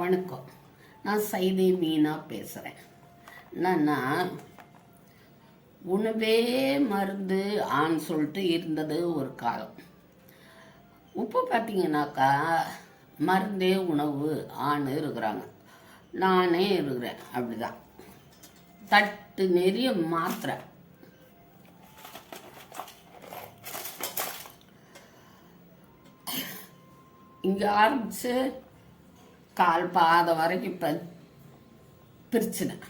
வணக்கம். நான் சைதை மீனா பேசுகிறேன் என்னன்னா உணவே மருந்து ஆன்னு சொல்லிட்டு இருந்தது ஒரு காலம். இப்போ பார்த்தீங்கன்னாக்கா மருந்தே உணவு ஆண் இருக்கிறாங்க. நானே இருக்கிறேன் அப்படிதான். தட்டு நெறிய மாத்திரை இங்கே ஆரம்பித்து கால் பாதம் வரைக்கும் இப்போ பிரிச்சினேன்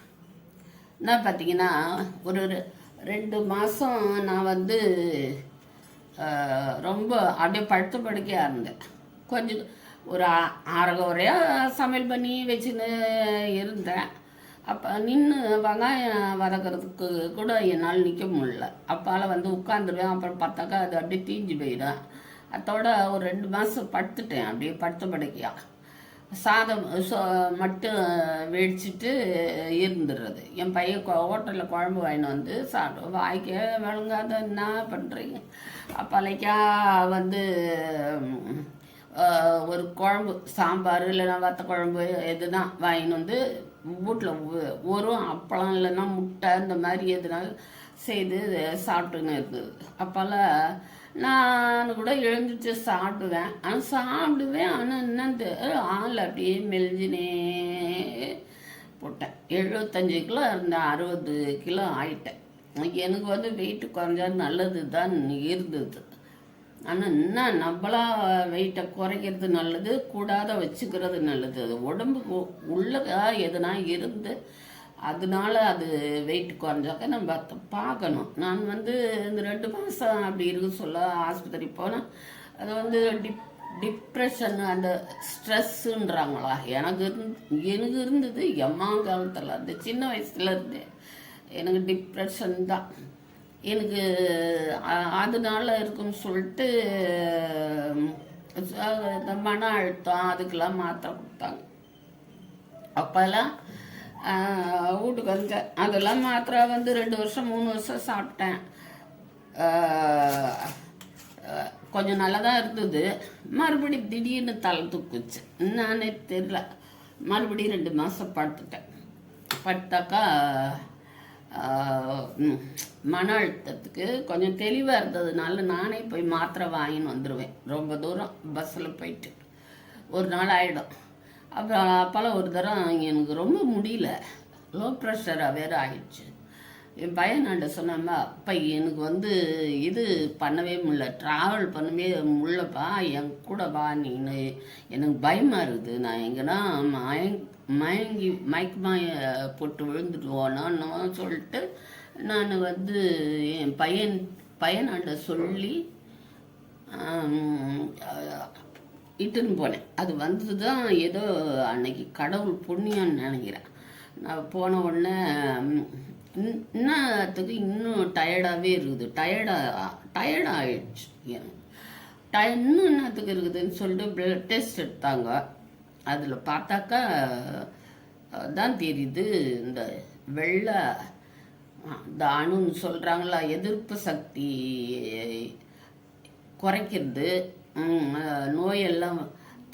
என்ன பார்த்தீங்கன்னா ஒரு ரெ- ரெண்டு மாதம் நான் வந்து ரொம்ப அப்படியே படுத்து படுக்கையாக இருந்தேன். கொஞ்சம் ஒரு ஆ- அரை குறையாக சமையல் பண்ணி வச்சுன்னு இருந்தேன். அப்போ நின்று வெங்காயம் வதக்கிறதுக்கு கூட என்னால் நிற்க முடியல. அப்பால் வந்து உட்காந்துருவேன் அப்புறம் பார்த்தாக்கா அது அப்படியே தீஞ்சு போயிடும். அதோட ஒரு ரெண்டு மாதம் படுத்துட்டேன். அப்படியே படுத்த படுக்கையாக சாதம் மட்டும் வெடிச்சிட்டு இருந்துடுறது என் பையன் ஹோட்டலில் குழம்பு வாங்கினு வந்து சாப்பிட்டு வாய்க்க விளங்காத என்ன பண்ணுறீங்க அப்பலைக்கா வந்து ஒரு குழம்பு சாம்பார் இல்லைன்னா வத்த குழம்பு எதுனா வாங்கின்னு வந்து வீட்டில் ஒரு அப்பளம் இல்லைன்னா முட்டை இந்த மாதிரி எதுனாலும் செய்து சாப்பிட்டுன்னு இருந்தது. அப்போல்லாம் நான் கூட எழுந்துட்டு சாப்பிடுவேன். ஆனால் சாப்பிடுவேன். ஆனால் என்னது ஆள் அப்படியே மெலிஞ்சினே போட்டேன். எழுபத்தஞ்சு கிலோ இருந்தேன் அறுபது கிலோ ஆயிட்டேன். எனக்கு வந்து வெயிட்டு குறைஞ்சா நல்லது தான் இருந்தது. ஆனால் என்ன நம்மளா வெயிட்டை குறைக்கிறது நல்லது கூடாத வச்சுக்கிறது நல்லது. உடம்புக்கு உள்ளதா எதுனா இருந்து அதனால அது வெயிட் குறைஞ்சாக்க நம்ம அதை பார்க்கணும். நான் வந்து இந்த ரெண்டு மாதம் அப்படி இருக்க சொல்ல ஆஸ்பத்திரி போனால் அது வந்து டிப் டிப்ரெஷன் அந்த ஸ்ட்ரெஸ்ஸுன்றாங்களா எனக்கு இருந்து எனக்கு இருந்தது எம்மா காலத்தில் அந்த சின்ன வயசுலேருந்தே எனக்கு டிப்ரெஷன் தான். எனக்கு அதனால இருக்குன்னு சொல்லிட்டு இந்த மன அழுத்தம் அதுக்கெல்லாம் மாத்திரை கொடுத்தாங்க. அப்போல்லாம் வீட்டுக்கு வந்தேன். அதெல்லாம் மாத்திரை வந்து ரெண்டு வருஷம் மூணு வருஷம் சாப்பிட்டேன். கொஞ்சம் நல்லா தான் இருந்தது. மறுபடி திடீர்னு தலை தூக்குச்சு. என்னன்னே தெரியல. மறுபடியும் ரெண்டு மாதம் படுத்துட்டேன். படுத்தாக்கா மன அழுத்தத்துக்கு கொஞ்சம் தெளிவாக இருந்ததுனால நானே போய் மாத்திரை வாங்கின்னு வந்துடுவேன் ரொம்ப தூரம் பஸ்ஸில் போயிட்டு. ஒரு நாள் ஆகிடும் அப்புறம் அப்போல்லாம் ஒரு தரம் எனக்கு ரொம்ப முடியல. லோ ப்ரெஷராக வேறு ஆயிடுச்சு. என் பையனாண்ட நான் சொன்னாமா எனக்கு வந்து இது பண்ணவே முடியல. ட்ராவல் பண்ணவே முடியலப்பா. என் கூட வா நீனு. எனக்கு பயமாக இருக்குது. நான் எங்கன்னா மயங் மயங்கி மயக்கமாய போட்டு விழுந்துடுவோன்னு சொல்லிட்டு நான் வந்து என் பையன் பையனாண்ட சொல்லி இட்டுன்னு போனேன். அது வந்தது தான் ஏதோ அன்னைக்கு கடவுள் புண்ணியம்னு நினைக்கிறேன். நான் போன உடனே இன்னத்துக்கு இன்னும் டயர்டாகவே இருக்குது. டயர்டாக டயர்ட் ஆயிடுச்சு டய இன்னும் என்னத்துக்கு இருக்குதுன்னு சொல்லிட்டு பிளட் டெஸ்ட் எடுத்தாங்க. அதில் பார்த்தாக்கா தான் தெரியுது இந்த வெள்ளை இந்த அணுன்னு சொல்கிறாங்களா எதிர்ப்பு சக்தி குறைக்கிறது. நோயெல்லாம்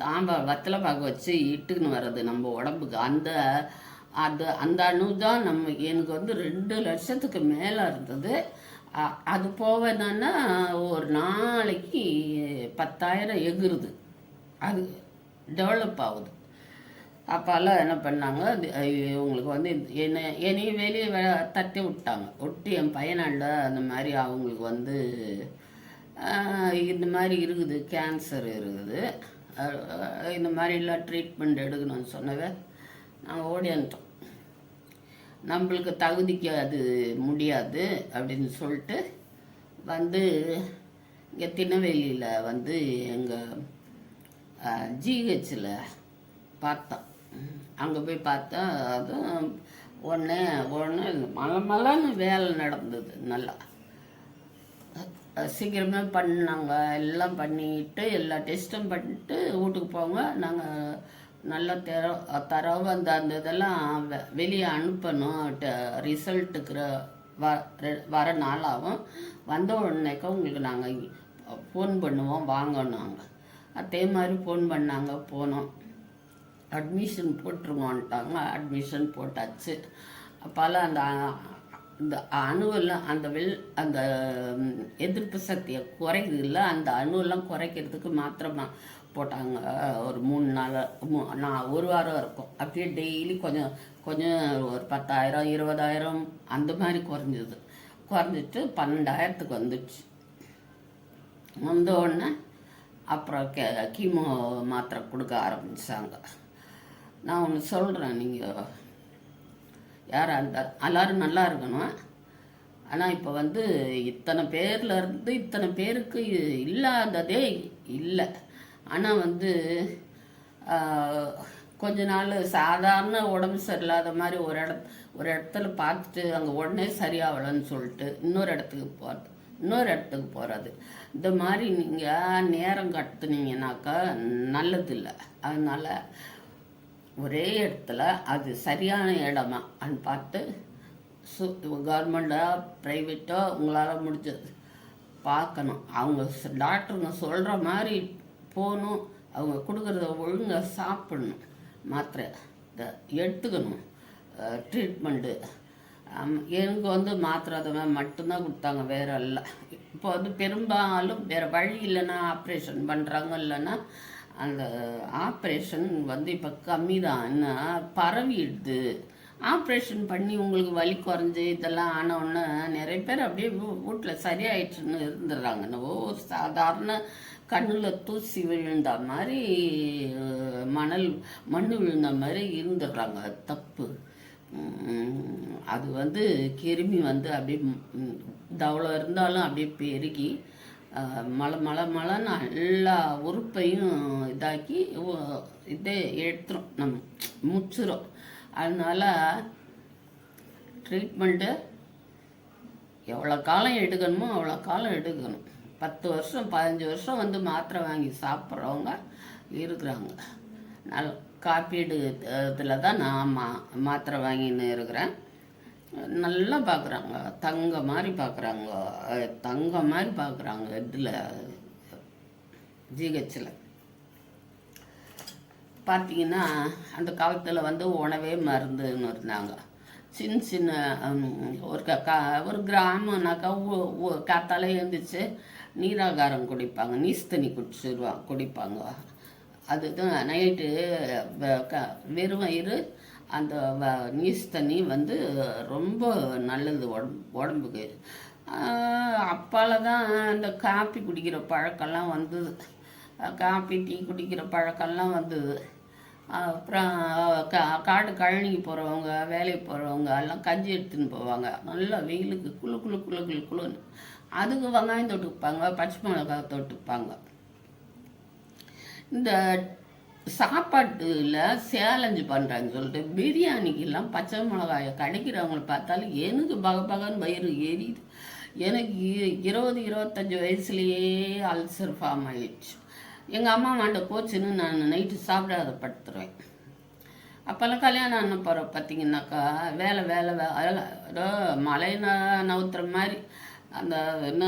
தாம்ப வத்தலை பார்க்க வச்சு இட்டுக்குன்னு வர்றது நம்ம உடம்புக்கு. அந்த அது அந்த அணு தான் நம்ம எனக்கு வந்து ரெண்டு லட்சத்துக்கு மேலே இருந்தது. அது போக என்னன்னா ஒரு நாளைக்கு பத்தாயிரம் எகுறுது அது டெவலப் ஆகுது. அப்போல்லாம் என்ன பண்ணாங்க இவங்களுக்கு உங்களுக்கு வந்து என்ன என்னை என்னையும் வெளியே தட்டி விட்டாங்க. விட்டு என் பையனாண்ட அந்த மாதிரி அவங்களுக்கு வந்து இந்த மாதிரி இருக்குது கேன்சர் இருக்குது. இந்த மாதிரிலாம் ட்ரீட்மெண்ட் எடுக்கணும்னு சொன்னவே நாங்கள் ஓடியாந்துட்டோம் நம்மளுக்கு தகுதிக்கு அது முடியாது அப்படின்னு சொல்லிட்டு வந்து இங்கே திருநெல்வேலியில் வந்து எங்கள் ஜிஹெச்சில் பார்த்தோம். அங்கே போய் பார்த்தா அதுவும் ஒன்று ஒன்று மலை மலைன்னு வேலை நடந்தது நல்லா. சீக்கிரமே பண்ணாங்க. எல்லாம் பண்ணிட்டு எல்லா டெஸ்ட்டும் பண்ணிட்டு வீட்டுக்கு போங்க. நாங்கள் நல்லா தர தரவு அந்த அந்த இதெல்லாம் வெ- வெளியே அனுப்பணும். ரிசல்ட்டுக்கு வ ரெ- வர நாளாகும் வந்த உடனேக்கா உங்களுக்கு நாங்கள் ஃபோன் பண்ணுவோம். வாங்கினாங்க அதே மாதிரி ஃபோன் பண்ணாங்க. போனோம். அட்மிஷன் போட்டுருவோன்ட்டாங்க அட்மிஷன் போட்டாச்சு. அப்போல்லாம் அந்த இந்த அணுவெல்லாம் அந்த வெள் அந்த எதிர்ப்பு சக்தியை குறைக்குதுல்ல அந்த அணுவெல்லாம் குறைக்கிறதுக்கு மாத்திரமா போட்டாங்க. ஒரு மூணு நாள் மூ நான் ஒரு வாரம் இருக்கும். அப்படியே டெய்லி கொஞ்சம் கொஞ்சம் ஒரு பத்தாயிரம் இருபதாயிரம் அந்த மாதிரி குறைஞ்சது. குறைஞ்சிட்டு பன்னெண்டாயிரத்துக்கு வந்துடுச்சு வந்த உடனே அப்புறம் கே கீமோ மாத்திரை கொடுக்க ஆரம்பித்தாங்க நான் ஒன்று சொல்கிறேன் நீங்கள் யாராக இருந்தால் எல்லாரும் நல்லா இருக்கணும். ஆனால் இப்போ வந்து இத்தனை பேரில் இருந்து இத்தனை பேருக்கு இல்லாததே இல்லை ஆனால் வந்து கொஞ்ச நாள் சாதாரண உடம்பு சரியில்லாத மாதிரி ஒரு இட ஒரு இடத்துல பார்த்துட்டு அங்கே உடனே சரியாகலன்னு சொல்லிட்டு இன்னொரு இடத்துக்கு போகிறது இன்னொரு இடத்துக்கு போகிறது இந்த மாதிரி நீங்கள் நேரம் கடத்துனீங்கனாக்கா நல்லதில்லை. அதனால் ஒரே இடத்துல அது சரியான இடமா? அன்னு பார்த்து சு கவர்மெண்ட்டோ ப்ரைவேட்டோ உங்களால் முடிஞ்சது. பார்க்கணும். அவங்க டாக்டருங்க சொல்கிற மாதிரி போகணும். அவங்க கொடுக்குறத ஒழுங்காக சாப்பிடணும். மாத்திரை இதை எடுத்துக்கணும். ட்ரீட்மெண்ட்டு எனக்கு வந்து மாத்திரை அதை மட்டும்தான் கொடுத்தாங்க. வேற இல்லை. இப்போ வந்து பெரும்பாலும் வேறு வழி இல்லைன்னா ஆப்ரேஷன் பண்ணுறாங்க இல்லைன்னா அந்த ஆப்ரேஷன் வந்து இப்போ கம்மி தான் என்ன பரவிடுது ஆப்ரேஷன் பண்ணி உங்களுக்கு வலி குறைஞ்சி இதெல்லாம் ஆன நிறைய பேர் அப்படியே வீட்டில் சரியாயிடுச்சுன்னு இருந்துடுறாங்க. என்னவோ ஒரு சாதாரண கண்ணில் தூசி விழுந்த மாதிரி மணல் மண் விழுந்த மாதிரி இருந்துடுறாங்க. தப்பு. அது வந்து கிருமி வந்து அப்படியே தவளை இருந்தாலும் அப்படியே பெருகி மழை மழை மழை எல்லா உறுப்பையும் இதாக்கி இதே எடுத்துரும் நம்ம. முச்சிரும் அதனால ட்ரீட்மெண்ட்டு எவ்வளோ காலம் எடுக்கணுமோ அவ்வளோ காலம் எடுக்கணும். பத்து வருஷம் பதினஞ்சு வருஷம் வந்து மாத்திரை வாங்கி சாப்பிட்றவங்க இருக்கிறாங்க. நல் காப்பீடு இதில் தான் நான் மா மாத்திரை வாங்கின்னு இருக்கிறேன். நல்லா பார்க்குறாங்க தங்க மாதிரி பார்க்குறாங்க தங்க மாதிரி பார்க்குறாங்க இதில் ஜிஹெச்சில் பார்த்தீங்கன்னா அந்த காலத்தில் வந்து உணவே மருந்துன்னு இருந்தாங்க. சின்ன சின்ன ஒரு க ஒரு கிராமம்னாக்கா ஊ- காத்தால எழுந்திரிச்சு நீராகாரம் குடிப்பாங்க. நீஸ் தண்ணி குடிச்சிருவாங்க குடிப்பாங்க. அதுதான் நைட்டு வெறும் வயிறு அந்த வ- நீஸ் தண்ணி வந்து ரொம்ப நல்லது உடம்பு உடம்புக்கு. அப்பால தான் அந்த காப்பி குடிக்கிற பழக்கம்லாம் வந்தது. காப்பி டீ குடிக்கிற பழக்கம்லாம் வந்தது. அப்புறம் கா காடு கழனிக்கு போகிறவங்க வேலைக்கு போகிறவங்க எல்லாம் கஞ்சி எடுத்துன்னு போவாங்க. நல்லா வெயிலுக்கு குளு குளு குளு குளு குளுன்னு. அதுக்கு வெங்காயம் தொட்டுப்பாங்க பச்சை மிளகாய் தொட்டுப்பாங்க. இந்த சாப்பாட்டில் சேலஞ்சு பண்ணுறாங்க சொல்லிட்டு பிரியாணிக்கெல்லாம் பச்சை மிளகாயை கிடைக்கிறவங்களை பார்த்தாலும் எனக்கு பக பகன்னு வயிறு எரியுது. எனக்கு இருபது இருபத்தஞ்சி வயசுலேயே அல்சர் ஃபார்ம் ஆயிடுச்சு. எங்கள் அம்மா மாண்ட போச்சுன்னு நான் நைட்டு சாப்பிடாத படுத்துருவேன். அப்போல்லாம் கல்யாணம் ஆன போகிற பார்த்தீங்கன்னாக்கா வேலை வேலை வேலை ஏதோ மலை ந நவுத்துற மாதிரி அந்த என்ன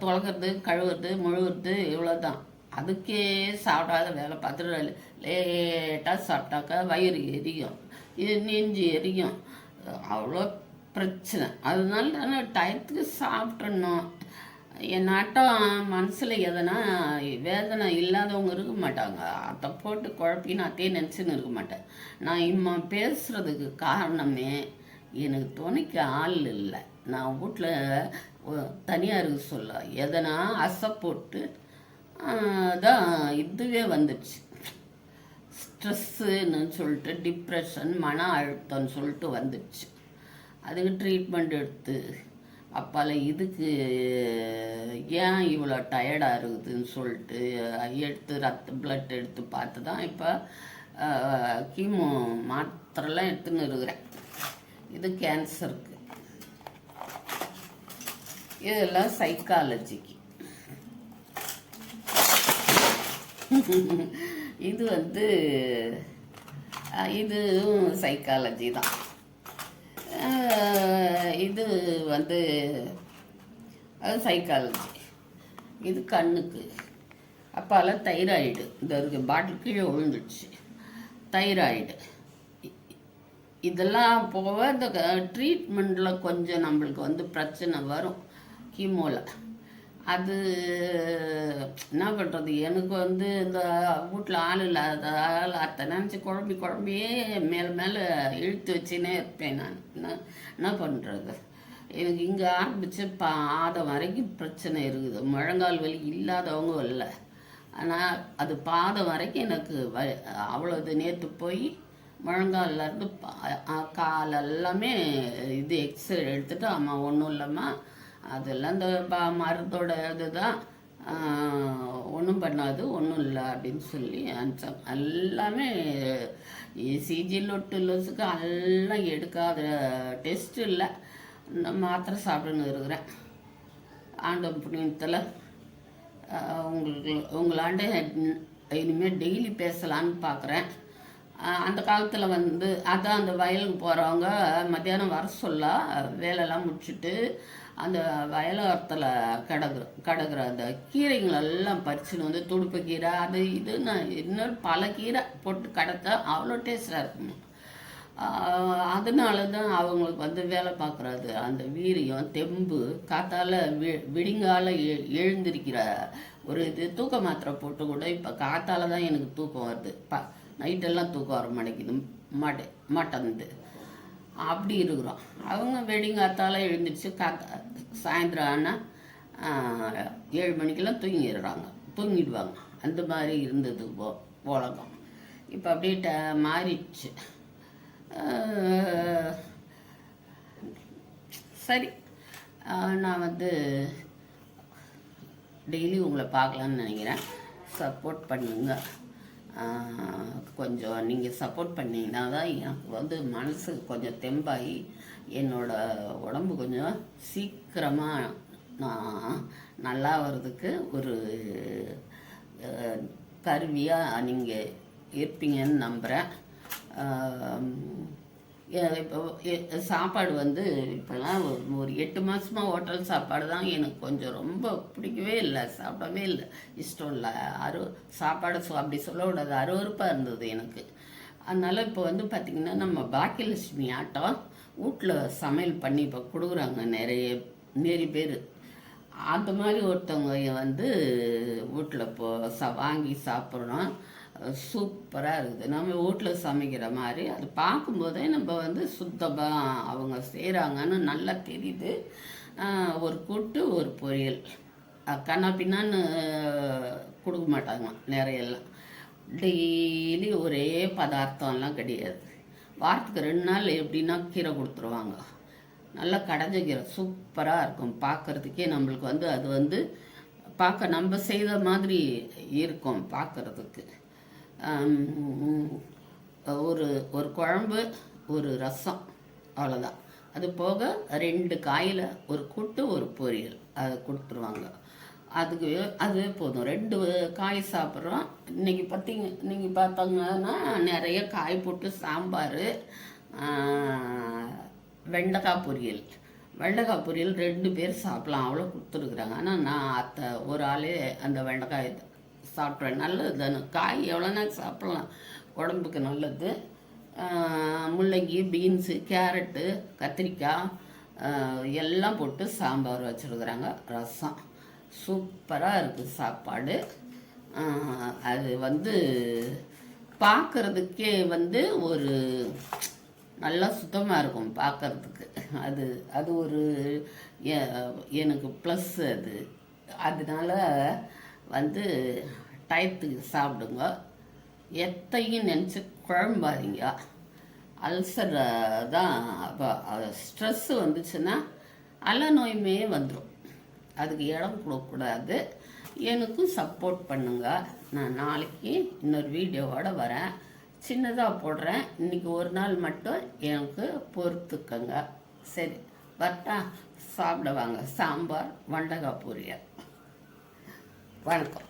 துளக்கிறது கழுவுறது முழுவுறது இவ்வளோ தான் அதுக்கே சாப்பிடாத வேலை பார்த்துட்டு லேட்டாக சாப்பிட்டாக்கா வயிறு எரியும். நெஞ்சு எரியும். அவ்வளோ பிரச்சனை. அதனால நான் டயத்துக்கு சாப்பிட்றணும் என் நாட்டம் மனசில் எதனா வேதனை இல்லாதவங்க இருக்க மாட்டாங்க. அதை போட்டு குழப்பின்னு அத்தையே அதே நினச்சின்னு இருக்க மாட்டேன். நான் இம்மா பேசுகிறதுக்கு காரணமே எனக்கு துணைக்கு ஆள் இல்லை. நான் வீட்டில் தனியாக இருக்க சொல்ல. எதனா அசை போட்டு தான் இதுவே வந்துடுச்சு. ஸ்ட்ரெஸ்ஸுன்னு சொல்லிட்டு டிப்ரெஷன் மன அழுத்தம்னு சொல்லிட்டு வந்துடுச்சு. அதுக்கு ட்ரீட்மெண்ட் எடுத்து அப்பால இதுக்கு ஏன் இவ்வளோ டயர்டாக இருக்குதுன்னு சொல்லிட்டு எடுத்து ரத்த பிளட் எடுத்து பார்த்து தான் இப்போ கீமோ மாத்திரைலாம் எடுத்துன்னு இருக்கிறேன். இது கேன்சருக்கு இதெல்லாம் சைக்காலஜிக்கு இது வந்து இதுவும் சைக்காலஜி தான். இது வந்து அது சைக்காலஜி இது கண்ணுக்கு. அப்பால தைராய்டு. இந்த இருக்கு பாட்டில் கீழே விழுந்துடுச்சு தைராய்டு. இதெல்லாம் போக இந்த ட்ரீட்மெண்ட்டில் கொஞ்சம் நம்மளுக்கு வந்து பிரச்சனை வரும். கீமோவில் அது என்ன பண்ணுறது எனக்கு வந்து இந்த வீட்டில் ஆள் இல்லாத ஆள் அத்தை நினச்சி குழம்பி குழம்பியே மேலே மேலே இழுத்து வச்சுனே இருப்பேன் நான். என்ன என்ன பண்ணுறது எனக்கு இங்கே ஆரம்பித்து பாதம் வரைக்கும் பிரச்சனை இருக்குது. முழங்கால் வலி இல்லாதவங்க இல்லை. ஆனால் அது பாதம் வரைக்கும் எனக்கு வ அவ்வளோது நேற்று போய் முழங்கால்லேருந்து கால் எல்லாமே இது எக்ஸ்ரே எடுத்துகிட்டு அம்மா ஒன்றும் இல்லைம்மா அதெல்லாம் இந்த ப மருந்தோட இதுதான். ஒன்றும் பண்ணாது ஒன்றும் இல்லை அப்படின்னு சொல்லி அனுப்பிச்சாங்க எல்லாமே சிஜி லொட்டு லொசுக்கு எல்லாம் எடுக்காத டெஸ்ட் இல்லை. மாத்திரை சாப்பிட்டுன்னு இருக்கிறேன். ஆண்ட புண்ணியத்தில் உங்களுக்கு உங்களாண்ட இனிமேல் டெய்லி பேசலான்னு பார்க்குறேன் அந்த காலத்தில் வந்து அதான் அந்த வயலுக்கு போகிறவங்க மத்தியானம் வர சொல்ல வேலையெல்லாம் முடிச்சுட்டு அந்த வயலோரத்தில் கிடக்குற கிடக்குற அந்த கீரைங்களெல்லாம் பறிச்சுன்னு வந்து துடுப்பு கீரை அது இது நான் இன்னொரு பல கீரை போட்டு கிடக்க அவ்வளோ டேஸ்டாக இருக்குமா அதனால தான் அவங்களுக்கு வந்து வேலை பார்க்குறது. அந்த வீரியம் தெம்பு காத்தால் வி விடிங்கால எ எழுந்திருக்கிற ஒரு இது தூக்க மாத்திரை போட்டு கூட இப்போ காத்தால தான் எனக்கு தூக்கம் வருது. ப நைட்டெல்லாம் தூக்கம் வர மாட்டேங்குது. மாட்டே மாட்டேங்குது அப்படி இருக்கிறோம். அவங்க வெடிங்காத்தால எழுந்திரிச்சு காக்கா சாயந்தரம் ஆனால் ஏழு மணிக்கெல்லாம் தூங்கிடுறாங்க. தூங்கிடுவாங்க. அந்த மாதிரி இருந்தது போ உலகம். இப்போ அப்படியே ட மாறிடுச்சு. சரி. நான் வந்து டெய்லி உங்களை பார்க்கலான்னு நினைக்கிறேன். சப்போர்ட் பண்ணுங்கள் கொஞ்சம் நீங்கள் சப்போர்ட் பண்ணிங்கன்னா தான் எனக்கு வந்து மனசு கொஞ்சம் தெம்பாகி என்னோடய உடம்பு கொஞ்சம் சீக்கிரமாக நான் நல்லா வர்றதுக்கு ஒரு கருவியாக நீங்கள் இருப்பீங்கன்னு நம்புகிறேன் சாப்பாடு வந்து இப்போல்லாம் ஒரு எட்டு மாதமாக ஹோட்டல் சாப்பாடு தான் எனக்கு கொஞ்சம் ரொம்ப பிடிக்கவே இல்லை சாப்பிடவே இல்லை. இஷ்டம் இல்லை. அரு சாப்பாடு அப்படி சொல்லக்கூடாது அருவறுப்பாக இருந்தது எனக்கு. அதனால் இப்போ வந்து பார்த்திங்கன்னா நம்ம பாக்கியலட்சுமி ஆட்டம் வீட்டில் சமையல் பண்ணி இப்போ கொடுக்குறாங்க நிறைய நிறைய பேர். அந்த மாதிரி ஒருத்தவங்க வந்து வீட்டில் இப்போ ச வாங்கி சாப்பிட்றோம். சூப்பராக இருக்குது. நம்ம வீட்டில் சமைக்கிற மாதிரி அது பார்க்கும்போதே நம்ம வந்து சுத்தமாக அவங்க செய்கிறாங்கன்னு நல்லா தெரியுது. ஒரு கூட்டு ஒரு பொரியல். கண்ணா பின்னான்னு கொடுக்க மாட்டாங்க நிறையெல்லாம். டெய்லி ஒரே பதார்த்தம்லாம் கிடையாது. வாரத்துக்கு ரெண்டு நாள் எப்படின்னா கீரை கொடுத்துருவாங்க. நல்லா கடைஞ்ச கீரை சூப்பராக இருக்கும். பார்க்குறதுக்கே நம்மளுக்கு வந்து அது வந்து பார்க்க நம்ம செய்த மாதிரி இருக்கும் பார்க்குறதுக்கு. ஒரு ஒரு குழம்பு ஒரு ரசம் அவ்வளோதான் அது போக ரெண்டு காயில் ஒரு கூட்டு ஒரு பொரியல். அதை கொடுத்துருவாங்க. அதுக்கு அதுவே போதும். ரெண்டு காய் சாப்பிட்றோம். இன்றைக்கி பார்த்தீங்க நீங்கள் பார்த்தாங்கன்னா நிறைய காய் போட்டு சாம்பார் வெண்டைக்காய் பொரியல். வெண்டைக்காய் பொரியல் ரெண்டு பேர் சாப்பிட்லாம். அவ்வளோ கொடுத்துருக்குறாங்க. ஆனால் நான் அத்தை ஒரு ஆளே அந்த வெண்டைக்காய் சாப்பிட்றேன். நல்லது தானே? காய் எவ்வளோ நேரம் சாப்பிட்லாம்? உடம்புக்கு நல்லது. முள்ளங்கி பீன்ஸு கேரட்டு கத்திரிக்காய் எல்லாம் போட்டு சாம்பார் வச்சுருக்குறாங்க. ரசம். சூப்பராக இருக்குது சாப்பாடு. அது வந்து பார்க்குறதுக்கே வந்து ஒரு நல்லா சுத்தமாக இருக்கும் பார்க்குறதுக்கு அது அது ஒரு எனக்கு ப்ளஸ் அது. அதனால வந்து டயத்துக்கு சாப்பிடுங்க. எத்தையும் நினச்சி குழம்பாதீங்க. அல்சர் தான் அப்போ ஸ்ட்ரெஸ்ஸு வந்துச்சுன்னா அல நோயுமே வந்துடும் அதுக்கு இடம் கொடுக்கக்கூடாது. எனக்கும் சப்போர்ட் பண்ணுங்க. நான் நாளைக்கு இன்னொரு வீடியோவோட வரேன். சின்னதாக போடுறேன். இன்னைக்கு ஒரு நாள் மட்டும் எனக்கு பொறுத்துக்கங்க. சரி வரட்டா சாப்பிட வாங்க. சாம்பார் வண்டகா பொரியல். வணக்கம்.